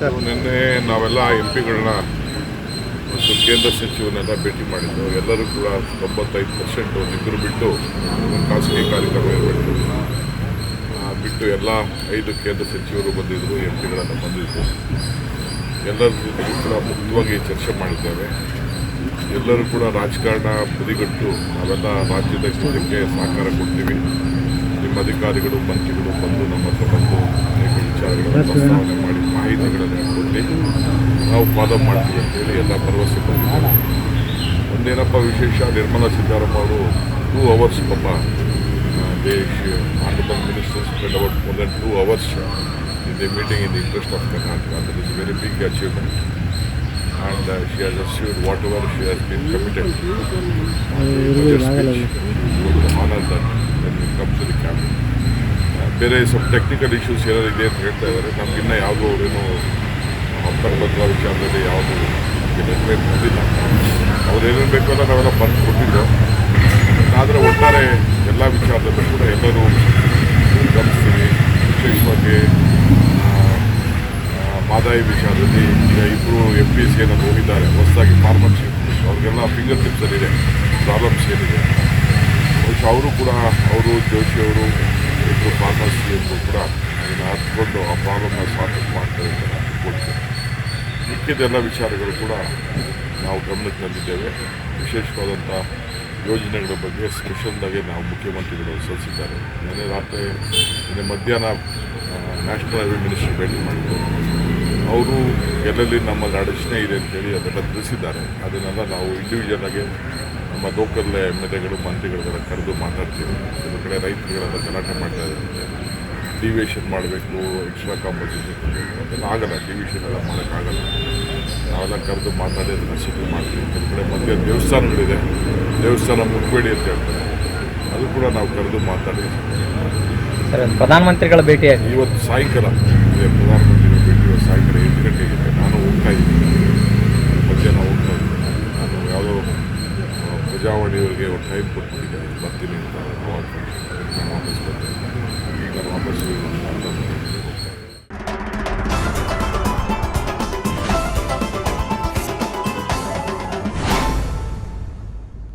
ನಿನ್ನೆ ನಾವೆಲ್ಲ ಎಂ ಪಿಗಳನ್ನ ಮತ್ತು ಕೇಂದ್ರ ಸಚಿವರನ್ನೆಲ್ಲ ಭೇಟಿ ಮಾಡಿದ್ದು. ಎಲ್ಲರೂ ಕೂಡ ತೊಂಬತ್ತೈದು ಪರ್ಸೆಂಟು ನಿಗರು ಬಿಟ್ಟು ಖಾಸಗಿ ಕಾರ್ಯಕ್ರಮ ಇರಬೇಕು ಬಿಟ್ಟು ಎಲ್ಲ ಐದು ಕೇಂದ್ರ ಸಚಿವರು ಬಂದಿದ್ದರು ಎಂ ಪಿಗಳನ್ನು ಬಂದಿದ್ದರು ಎಲ್ಲರ ಜೊತೆಗೂ ಕೂಡ ಮುಕ್ತವಾಗಿ ಚರ್ಚೆ ಮಾಡಿದ್ದೇವೆ. ಎಲ್ಲರೂ ಕೂಡ ರಾಜಕಾರಣ ಬದಿಗಟ್ಟು ನಾವೆಲ್ಲ ರಾಜ್ಯದ ಇಷ್ಟಕ್ಕೆ ಸಹಕಾರ ಕೊಡ್ತೀವಿ. ನಿಮ್ಮ ಅಧಿಕಾರಿಗಳು ಮಂತ್ರಿಗಳು ಬಂದು ನಮ್ಮ ಹತ್ರ ಬಂದು ಅನೇಕ ವಿಚಾರಗಳನ್ನು ಪ್ರಸ್ತಾವನೆ ಮಾಡಿ ಮಾಹಿತಿಗಳನ್ನು ಕೊಟ್ಟು ನಾವು ಫಾಲೋ ಮಾಡ್ತೀವಿ ಅಂತೇಳಿ ಎಲ್ಲ ಭರವಸೆ ಬಂದಿದ್ದಾರೆ ಒಂದೇನಪ್ಪ ವಿಶೇಷ? ನಿರ್ಮಲಾ ಸೀತಾರಾಮನ್ ಅವರು ಟೂ ಅವರ್ಸ್ ಪಾಪ ದೇಶ honourable minister spend about more than two hours in the meeting in the interest of Karnataka that is very big achievement and she has achieved whatever she has been committed honour budget ಬೇರೆ ಸ್ವಲ್ಪ technical issues ಏನಾದ್ರು ಇದೆ ಅಂತ ಹೇಳ್ತಾ ಇದ್ದಾರೆ. ನಮಗಿನ್ನ ಯಾವುದೂ ಅವರೇನು ಭದ್ರ ವಿಚಾರದಲ್ಲಿ ಯಾವುದು ಡೆವಲಪ್ಮೆಂಟ್ ಬಂದಿಲ್ಲ ಅವ್ರು ಏನೇನು ಬೇಕೋ ಎಲ್ಲ ನಾವೆಲ್ಲ ಬಂದು ಕೊಟ್ಟಿದ್ದೋ ಆದರೆ ಒಟ್ಟಾರೆ ಎಲ್ಲ ವಿಚಾರದಲ್ಲೂ ಕೂಡ ಎಲ್ಲರೂ ಗಮನಿಸ್ತೀವಿ. ವಿಶೇಷವಾಗಿ ಮಾದಾಯಿ ವಿಚಾರದಲ್ಲಿ ಈಗ ಇಬ್ಬರು ಎಂ ಪಿ ಸಿ ಏನಾದ್ರು ಹೋಗಿದ್ದಾರೆ, ಹೊಸದಾಗಿ ಫಾರ್ಮರ್ಶಿಪ್ ಅವ್ರಿಗೆಲ್ಲ ಫಿಂಗರ್ ಟಿಪ್ಸಲ್ಲಿದೆ ಪ್ರಾಬ್ಲಮ್ಸ್ ಏನಿದೆ. ಅವರು ಕೂಡ, ಅವರು ಜೋಶಿ ಅವರು ಇಬ್ಬರು ಕೂಡ ಅದನ್ನು ಹತ್ಕೊಂಡು ಆ ಪ್ರಾಬ್ಲಮ್ನ ಸಾಲ್ವ್ ಮಾಡ್ತಾರೆ ಅಂತ ನಾನು ಮಿಕ್ಕಿದೆಲ್ಲ ವಿಚಾರಗಳು ಕೂಡ ನಾವು ಗಮನಕ್ಕೆ ತಂದಿದ್ದೇವೆ ವಿಶೇಷವಾದಂಥ ಯೋಜನೆಗಳ ಬಗ್ಗೆ ಸ್ಪೆಷಲ್ದಾಗೆ ನಾವು ಮುಖ್ಯಮಂತ್ರಿಗಳು ಸಲ್ಲಿಸಿದ್ದಾರೆ ನಿನ್ನೆ ರಾತ್ರಿ ನಿನ್ನೆ ಮಧ್ಯಾಹ್ನ ನ್ಯಾಷನಲ್ ಹೈವೇ ಮಿನಿಸ್ಟ್ರಿ ಭೇಟಿ ಮಾಡಿದ್ರು ಅವರು ಎಲ್ಲೆಲ್ಲಿ ನಮ್ಮ ಅಡಚಣೆ ಇದೆ ಅಂತೇಳಿ ಅದೆಲ್ಲ ತಿಳಿಸಿದ್ದಾರೆ ಅದನ್ನೆಲ್ಲ ನಾವು ಇಂಡಿವಿಜುವಲ್ ಆಗಿ ನಮ್ಮ ಲೋಕಲ್ ಎಂ ಎಲ್ ಎಗಳು ಮಂತ್ರಿಗಳಿಗೆಲ್ಲ ಕರೆದು ಮಾತಾಡ್ತೀವಿ. ಕೆಲವು ಕಡೆ ರೈತರುಗಳೆಲ್ಲ ಗಲಾಟೆ ಮಾಡ್ತಾ ಇದ್ದಾರೆ. ಡಿವಿಯೇಷನ್ ಮಾಡಬೇಕು ಎಕ್ಸ್ಟ್ರಾ ಕಾಂಪನ್ಸೇಷನ್ ಕೊಡಬೇಕು ಅದೆಲ್ಲ ಆಗಲ್ಲ. ಡಿವಿಷನ್ ಎಲ್ಲ ಮಾಡೋಕ್ಕಾಗಲ್ಲ ನಾವೆಲ್ಲ ಕರೆದು ಮಾತಾಡಿ ಅದನ್ನು ಸೆಟಲ್ ಮಾಡ್ತೀವಿ. ಕೆಲವು ಕಡೆ ಮಧ್ಯೆ ದೇವಸ್ಥಾನಗಳಿದೆ. ದೇವಸ್ಥಾನ ಮುಟ್ಬೇಡಿ ಅಂತ ಹೇಳ್ತಾರೆ. ಅದು ಕೂಡ ನಾವು ಕರೆದು ಮಾತಾಡಿ ಪ್ರಧಾನಮಂತ್ರಿಗಳ ಭೇಟಿಯಾಗಿ. ಇವತ್ತು ಸಾಯಂಕಾಲ ಪ್ರಧಾನಮಂತ್ರಿಗಳ ಭೇಟಿ ಇವತ್ತು ಸಾಯಂಕಾಲ ಎಂಟು ಗಂಟೆಗಿದೆ ಟೈಪ್ ಕೊಟ್ಬಿಟ್ಟಿದ್ದಾರೆ ಬರ್ತೀನಿ ಅಂತ ನಾನು ಆಫೀಸ್ ಬರ್ತೀನಿ. ಈಗ ವಾಪಸ್ಸು